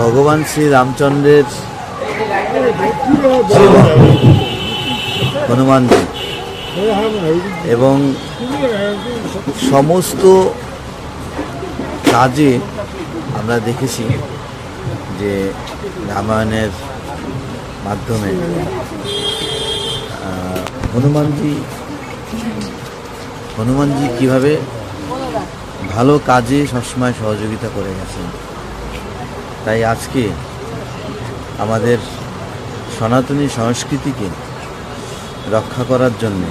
ভগবান শ্রী রামচন্দ্রের হনুমানজি। এবং সমস্ত কাজে আমরা দেখেছি যে রামায়ণের মাধ্যমে হনুমানজি হনুমানজি কীভাবে ভালো কাজে সবসময় সহযোগিতা করে গেছেন। তাই আজকে আমাদের সনাতনী সংস্কৃতিকে রক্ষা করার জন্য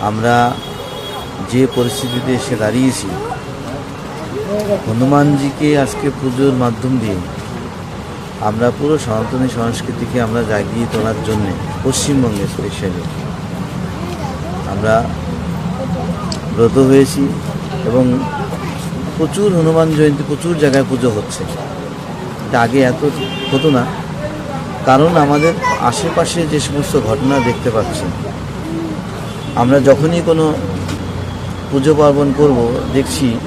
আমরা যে পরিস্থিতিতে এসে দাঁড়িয়েছি, হনুমানজিকে আজকে পুজোর মাধ্যম দিয়ে আমরা পুরো সনাতনী সংস্কৃতিকে আমরা জাগিয়ে তোলার জন্যে পশ্চিমবঙ্গে স্পেশালি আমরা ব্রত হয়েছি এবং প্রচুর হনুমান জয়ন্তী, প্রচুর জায়গায় পুজো হচ্ছে। এটা আগে এত হতো না। কারণ আমাদের আশেপাশে যে সমস্ত ঘটনা দেখতে পাচ্ছি আমরা যখনই কোনো পুজো পার্বণ করব, দেখছি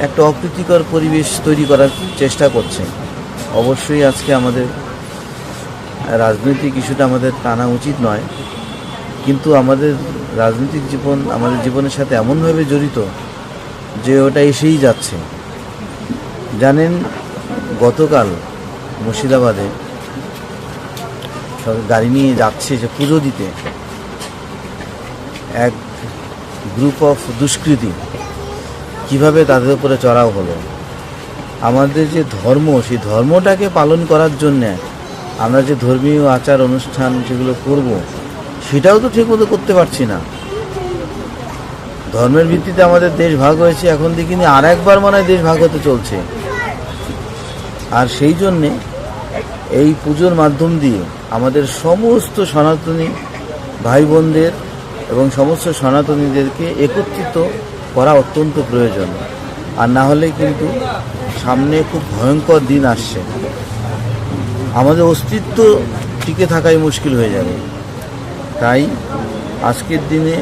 একটা অপ্রীতিকর পরিবেশ তৈরি করার চেষ্টা করছে। অবশ্যই আজকে আমাদের রাজনৈতিক ইস্যুটা আমাদের টানা উচিত নয়। কিন্তু আমাদের রাজনৈতিক জীবন, আমাদের জীবনের সাথে এমনভাবে জড়িত যে ওটা এসেই যাচ্ছে। জানেন, গতকাল মুর্শিদাবাদে গাড়ি নিয়ে যাচ্ছে যে পুজো দিতে এক গ্রুপ অফ দুষ্কৃতী। কীভাবে তাদের উপরে চড়াও হলো? আমাদের যে ধর্ম, সেই ধর্মটাকে পালন করার জন্যে আমরা যে ধর্মীয় আচার অনুষ্ঠান যেগুলো করব, সেটাও তো ঠিকমতো করতে পারছি না। ধর্মের ভিত্তিতে আমাদের দেশ ভাগ হয়েছে, এখন দেখিনি আর একবার মনে হয় দেশ ভাগ হতে চলছে। আর সেই জন্যে এই পুজোর মাধ্যম দিয়ে আমাদের সমস্ত সনাতনী ভাই বোনদের এবং সমস্ত সনাতনীদেরকে একত্রিত করা অত্যন্ত প্রয়োজন। আর না হলে কিন্তু সামনে খুব ভয়ঙ্কর দিন আসছে। আমাদের অস্তিত্ব টিকে থাকাই মুশকিল হয়ে যাবে। তাই আজকের দিনে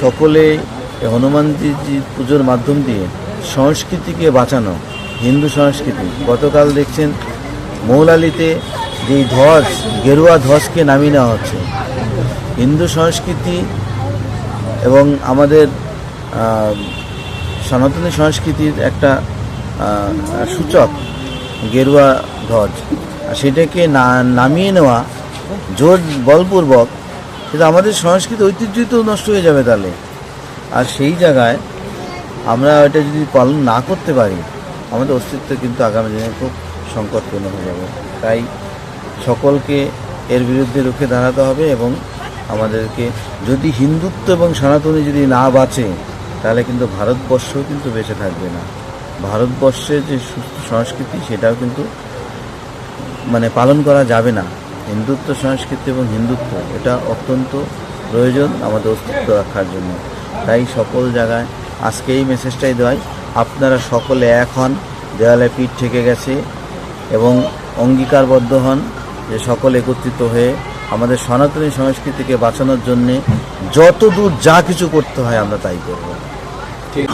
সকলে এই হনুমানজি পুজোর মাধ্যম দিয়ে সংস্কৃতিকে বাঁচানো, হিন্দু সংস্কৃতি। গতকাল দেখছেন মৌলালিতে যেই ধ্বজ, গেরুয়া ধ্বজকে নামিয়ে নেওয়া হচ্ছে। হিন্দু সংস্কৃতি এবং আমাদের সনাতনী সংস্কৃতির একটা সূচক গেরুয়া ধ্বজ। আর সেটাকে না, নামিয়ে নেওয়া জোর বলপূর্বক কিন্তু আমাদের সংস্কৃতি ঐতিহ্যই তো নষ্ট হয়ে যাবে তাহলে। আর সেই জায়গায় আমরা এটা যদি পালন না করতে পারি, আমাদের অস্তিত্ব কিন্তু আগামী দিনে খুব সংকটপূর্ণ হয়ে যাবে। তাই সকলকে এর বিরুদ্ধে রুখে দাঁড়াতে হবে এবং আমাদেরকে যদি হিন্দুত্ব এবং সনাতনী যদি না বাঁচে, তাহলে কিন্তু ভারতবর্ষও কিন্তু বেঁচে থাকবে না। ভারতবর্ষের যে সুস্থ সংস্কৃতি, সেটাও কিন্তু মানে পালন করা যাবে না। হিন্দুত্ব সংস্কৃতি এবং হিন্দুত্ব, এটা অত্যন্ত প্রয়োজন আমাদের অস্তিত্ব রাখার জন্য। তাই সকল জায়গায় আজকে এই মেসেজটাই দেওয়াই। আপনারা সকলে এক হন দেওয়ালে পিঠ ঠেকে গেছে এবং অঙ্গীকারবদ্ধ হন যে সকল একত্রিত হয়ে আমাদের সনাতনী সংস্কৃতিকে বাঁচানোর জন্যে যত দূর যা কিছু করতে হয় আমরা তাই করব। ঠিক